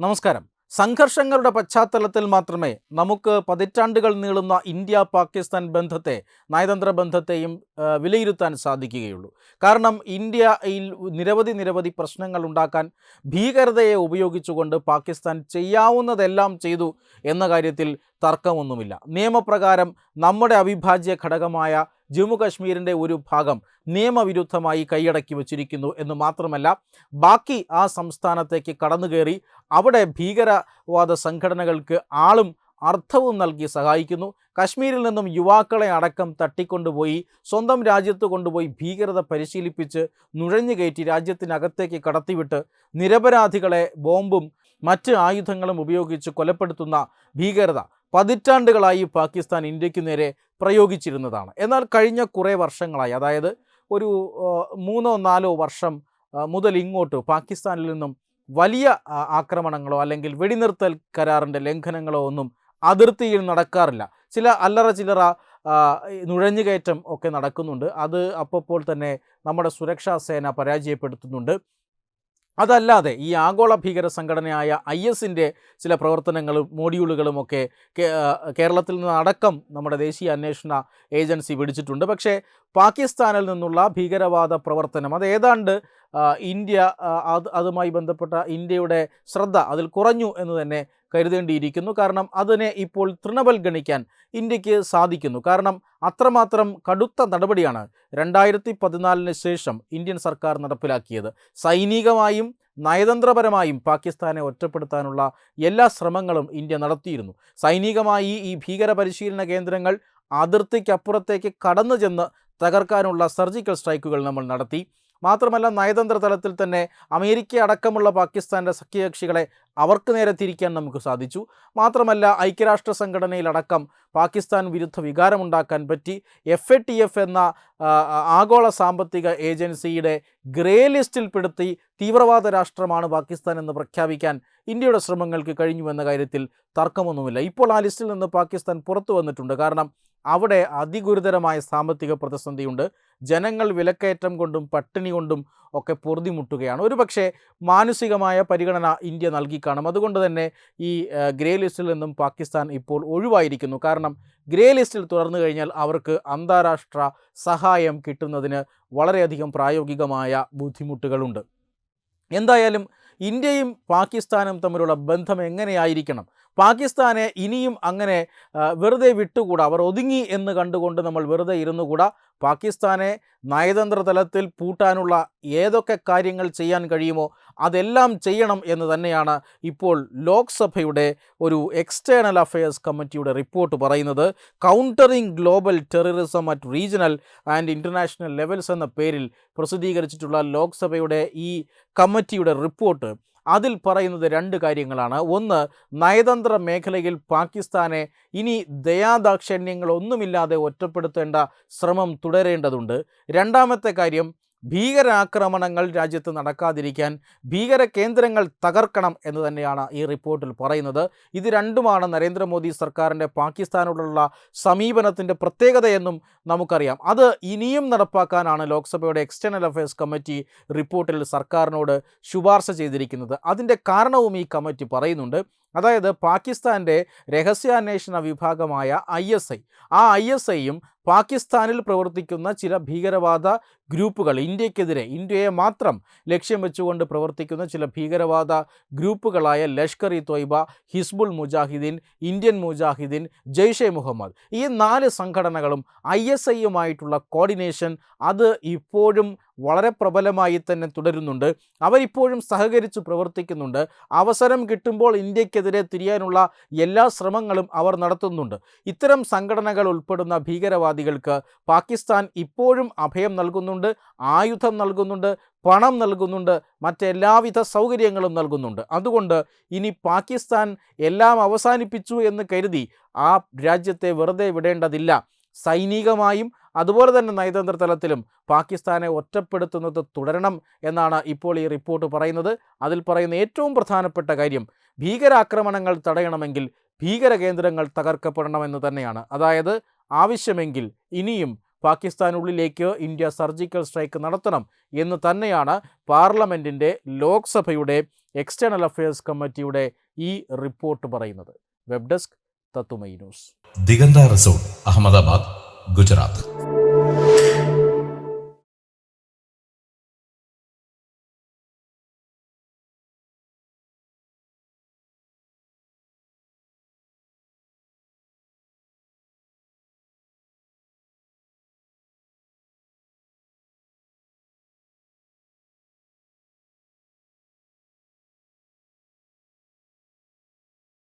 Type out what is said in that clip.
നമസ്കാരം. സംഘർഷങ്ങളുടെ പശ്ചാത്തലത്തിൽ മാത്രമേ നമുക്ക് പതിറ്റാണ്ടുകൾ നീളുന്ന ഇന്ത്യ പാകിസ്ഥാൻ ബന്ധത്തെ നയതന്ത്ര ബന്ധത്തെയും വിലയിരുത്താൻ സാധിക്കുകയുള്ളൂ. കാരണം ഇന്ത്യയിൽ നിരവധി നിരവധി പ്രശ്നങ്ങൾ ഉണ്ടാക്കാൻ ഭീകരതയെ ഉപയോഗിച്ചുകൊണ്ട് പാകിസ്ഥാൻ ചെയ്യാവുന്നതെല്ലാം ചെയ്തു എന്ന കാര്യത്തിൽ തർക്കമൊന്നുമില്ല. നിയമപ്രകാരം നമ്മുടെ അവിഭാജ്യ ഘടകമായ ജമ്മു കാശ്മീരിന്റെ ഒരു ഭാഗം നിയമവിരുദ്ധമായി കൈയടക്കി വച്ചിരിക്കുന്നു എന്ന് മാത്രമല്ല ബാക്കി ആ സംസ്ഥാനത്തേക്ക് കടന്നുകയറി അവിടെ ഭീകരവാദ സംഘടനകൾക്ക് ആളും അർത്ഥവും നൽകി സഹായിക്കുന്നു. കശ്മീരിൽ നിന്നും യുവാക്കളെ അടക്കം തട്ടിക്കൊണ്ടുപോയി സ്വന്തം രാജ്യത്ത് കൊണ്ടുപോയി ഭീകരത പരിശീലിപ്പിച്ച് നുഴഞ്ഞു കയറ്റി രാജ്യത്തിനകത്തേക്ക് കടത്തിവിട്ട് നിരപരാധികളെ ബോംബും മറ്റ് ആയുധങ്ങളും ഉപയോഗിച്ച് കൊലപ്പെടുത്തുന്ന ഭീകരത. പതിറ്റാണ്ടുകളായി പാകിസ്ഥാൻ ഇന്ത്യയ്ക്ക് നേരെ പ്രയോഗിച്ചിരുന്നതാണ്. എന്നാൽ കഴിഞ്ഞ കുറേ വർഷങ്ങളായി അതായത് ഒരു മൂന്നോ നാലോ വർഷം മുതൽ ഇങ്ങോട്ട് പാകിസ്ഥാനിൽ നിന്നും വലിയ ആക്രമണങ്ങളോ അല്ലെങ്കിൽ വെടിനിർത്തൽ കരാറിന്റെ ലംഘനങ്ങളോ ഒന്നും അതിർത്തിയിൽ നടക്കാറില്ല. ചില അല്ലറ ചില്ലറ നുഴഞ്ഞുകയറ്റം ഒക്കെ നടക്കുന്നുണ്ട്. അത് അപ്പോൾ തന്നെ നമ്മുടെ സുരക്ഷാ സേന പരാജയപ്പെടുത്തുന്നുണ്ട്. അതല്ലാതെ ഈ ആഗോള ഭീകര സംഘടനയായ ഐ എസിന്റെ ചില പ്രവർത്തനങ്ങളും മോഡ്യൂളുകളും ഒക്കെ കേരളത്തിൽ നിന്ന് അടക്കം നമ്മുടെ ദേശീയ അന്വേഷണ ഏജൻസി പിടിച്ചിട്ടുണ്ട് പക്ഷേ പാകിസ്ഥാനിൽ നിന്നുള്ള ഭീകരവാദ പ്രവർത്തനം അത് ഏതാണ്ട് ഇന്ത്യ അത് അതുമായി ബന്ധപ്പെട്ട ഇന്ത്യയുടെ ശ്രദ്ധ അതിൽ കുറഞ്ഞു എന്ന് തന്നെ കരുതേണ്ടിയിരിക്കുന്നു. കാരണം അതിനെ ഇപ്പോൾ തൃണവൽഗണിക്കാൻ ഇന്ത്യയ്ക്ക് സാധിക്കുന്നു. കാരണം അത്രമാത്രം കടുത്ത നടപടിയാണ് രണ്ടായിരത്തി പതിനാലിന് ശേഷം ഇന്ത്യൻ സർക്കാർ നടപ്പിലാക്കിയത്. സൈനികമായും നയതന്ത്രപരമായും പാകിസ്ഥാനെ ഒറ്റപ്പെടുത്താനുള്ള എല്ലാ ശ്രമങ്ങളും ഇന്ത്യ നടത്തിയിരുന്നു. സൈനികമായി ഈ ഭീകര പരിശീലന കേന്ദ്രങ്ങൾ അതിർത്തിക്കപ്പുറത്തേക്ക് കടന്നു ചെന്ന് തകർക്കാനുള്ള സർജിക്കൽ സ്ട്രൈക്കുകൾ നമ്മൾ നടത്തി. മാത്രമല്ല നയതന്ത്ര തലത്തിൽ തന്നെ അമേരിക്ക അടക്കമുള്ള പാകിസ്ഥാന്റെ സഖ്യകക്ഷികളെ അവർക്ക് നേരെ തിരിക്കാൻ നമുക്ക് സാധിച്ചു. മാത്രമല്ല ഐക്യരാഷ്ട്ര സംഘടനയിലടക്കം പാകിസ്ഥാൻ വിരുദ്ധ വികാരമുണ്ടാക്കാൻ പറ്റി. എഫ് എ ടി എഫ് എന്ന ആഗോള സാമ്പത്തിക ഏജൻസിയുടെ ഗ്രേ ലിസ്റ്റിൽപ്പെടുത്തി തീവ്രവാദ രാഷ്ട്രമാണ് പാകിസ്ഥാൻ എന്ന് പ്രഖ്യാപിക്കാൻ ഇന്ത്യയുടെ ശ്രമങ്ങൾക്ക് കഴിഞ്ഞു എന്ന കാര്യത്തിൽ തർക്കമൊന്നുമില്ല. ഇപ്പോൾ ആ ലിസ്റ്റിൽ നിന്ന് പാകിസ്ഥാൻ പുറത്തു വന്നിട്ടുണ്ട്. കാരണം അവിടെ അതിഗുരുതരമായ സാമ്പത്തിക പ്രതിസന്ധിയുണ്ട്. ജനങ്ങൾ വിലക്കയറ്റം കൊണ്ടും പട്ടിണി കൊണ്ടും ഒക്കെ പൊറുതിമുട്ടുകയാണ്. ഒരുപക്ഷെ മാനസികമായ പരിഗണന ഇന്ത്യ നൽകി കാണും. അതുകൊണ്ട് തന്നെ ഈ ഗ്രേ ലിസ്റ്റിൽ നിന്നും പാകിസ്ഥാൻ ഇപ്പോൾ ഒഴിവായിരിക്കുന്നു. കാരണം ഗ്രേ ലിസ്റ്റിൽ തുടർന്നു കഴിഞ്ഞാൽ അവർക്ക് അന്താരാഷ്ട്ര സഹായം കിട്ടുന്നതിന് വളരെയധികം പ്രായോഗികമായ ബുദ്ധിമുട്ടുകളുണ്ട്. എന്തായാലും ഇന്ത്യയും പാകിസ്ഥാനും തമ്മിലുള്ള ബന്ധം എങ്ങനെയായിരിക്കണം? പാകിസ്ഥാനെ ഇനിയും അങ്ങനെ വെറുതെ വിട്ടുകൂടാ? അവർ ഒതുങ്ങി എന്ന് കണ്ടുകൊണ്ട് നമ്മൾ വെറുതെ ഇരുന്നുകൂടാ? പാകിസ്ഥാനെ നയതന്ത്ര തലത്തിൽ പൂട്ടാനുള്ള ഏതൊക്കെ കാര്യങ്ങൾ ചെയ്യാൻ കഴിയുമോ അതെല്ലാം ചെയ്യണം എന്ന് തന്നെയാണ് ഇപ്പോൾ ലോക്സഭയുടെ ഒരു എക്സ്റ്റേണൽ അഫയേഴ്സ് കമ്മിറ്റിയുടെ റിപ്പോർട്ട് പറയുന്നത്. Countering global terrorism at regional and international levels എന്ന പേരിൽ പ്രസിദ്ധീകരിച്ചിട്ടുള്ള ലോക്സഭയുടെ ഈ കമ്മിറ്റിയുടെ റിപ്പോർട്ട് അതിൽ പറയുന്നത് രണ്ട് കാര്യങ്ങളാണ്. ഒന്ന് നയതന്ത്ര മേഖലയിൽ പാകിസ്ഥാനെ ഇനി ദയാദാക്ഷിണ്യങ്ങളൊന്നുമില്ലാതെ ഒറ്റപ്പെടുത്തേണ്ട ശ്രമം തുടരേണ്ടതുണ്ട്. രണ്ടാമത്തെ കാര്യം ഭീകരാക്രമണങ്ങൾ രാജ്യത്ത് നടക്കാതിരിക്കാൻ ഭീകര കേന്ദ്രങ്ങൾ തകർക്കണം എന്ന് തന്നെയാണ് ഈ റിപ്പോർട്ടിൽ പറയുന്നത്. ഇത് രണ്ടുമാണ് നരേന്ദ്രമോദി സർക്കാരിന്റെ പാകിസ്ഥാനോടുള്ള സമീപനത്തിന്റെ പ്രത്യേകതയെന്നും നമുക്കറിയാം. അത് ഇനിയും നടപ്പാക്കാനാണ് ലോക്സഭയുടെ എക്സ്റ്റേണൽ അഫയേഴ്സ് കമ്മിറ്റി റിപ്പോർട്ടിൽ സർക്കാരിനോട് ശുപാർശ ചെയ്തിരിക്കുന്നത്. അതിന്റെ കാരണവും ഈ കമ്മിറ്റി പറയുന്നുണ്ട്. അതായത് പാകിസ്ഥാന്റെ രഹസ്യാന്വേഷണ വിഭാഗമായ ഐ എസ് ഐ. ആ ഐ എസ് ഐയും പാകിസ്ഥാനിൽ പ്രവർത്തിക്കുന്ന ചില ഭീകരവാദ ഗ്രൂപ്പുകൾ ഇന്ത്യക്കെതിരെ ഇന്ത്യയെ മാത്രം ലക്ഷ്യം വെച്ചുകൊണ്ട് പ്രവർത്തിക്കുന്ന ചില ഭീകരവാദ ഗ്രൂപ്പുകളായ ലഷ്കർ ഇ തൊയ്ബ ഹിസ്ബുൾ മുജാഹിദ്ദീൻ ഇന്ത്യൻ മുജാഹിദ്ദീൻ ജെയ്ഷെ മുഹമ്മദ്. ഈ നാല് സംഘടനകളും ഐ എസ് ഐയുമായിട്ടുള്ള കോർഡിനേഷൻ അത് ഇപ്പോഴും വളരെ പ്രബലമായി തന്നെ തുടരുന്നുണ്ട്. അവരിപ്പോഴും സഹകരിച്ച് പ്രവർത്തിക്കുന്നുണ്ട്. അവസരം കിട്ടുമ്പോൾ ഇന്ത്യക്കെതിരെ തിരിയാനുള്ള എല്ലാ ശ്രമങ്ങളും അവർ നടത്തുന്നുണ്ട്. ഇത്തരം സംഘടനകൾ ഉൾപ്പെടുന്ന ഭീകരവാദികൾക്ക് പാകിസ്ഥാൻ ഇപ്പോഴും അഭയം നൽകുന്നുണ്ട് ആയുധം നൽകുന്നുണ്ട് പണം നൽകുന്നുണ്ട് മറ്റെല്ലാവിധ സൗകര്യങ്ങളും നൽകുന്നുണ്ട്. അതുകൊണ്ട് ഇനി പാകിസ്ഥാൻ എല്ലാം അവസാനിപ്പിച്ചു എന്ന് കരുതി ആ രാജ്യത്തെ വെറുതെ വിടേണ്ടതില്ല. സൈനികമായും അതുപോലെ തന്നെ നയതന്ത്ര തലത്തിലും പാകിസ്ഥാനെ ഒറ്റപ്പെടുത്തുന്നത് തുടരണം എന്നാണ് ഇപ്പോൾ ഈ റിപ്പോർട്ട് പറയുന്നത്. അതിൽ പറയുന്ന ഏറ്റവും പ്രധാനപ്പെട്ട കാര്യം ഭീകരാക്രമണങ്ങൾ തടയണമെങ്കിൽ ഭീകര കേന്ദ്രങ്ങൾ തകർക്കപ്പെടണമെന്ന് തന്നെയാണ്. അതായത് ആവശ്യമെങ്കിൽ ഇനിയും പാകിസ്ഥാനുള്ളിലേക്ക് ഇന്ത്യ സർജിക്കൽ സ്ട്രൈക്ക് നടത്തണം എന്ന് തന്നെയാണ് പാർലമെന്റിന്റെ ലോക്സഭയുടെ എക്സ്റ്റേണൽ അഫയേഴ്സ് കമ്മിറ്റിയുടെ ഈ റിപ്പോർട്ട് പറയുന്നത്. Web desk Tatwamayi news. Diganta resort Ahmedabad. Gujarat.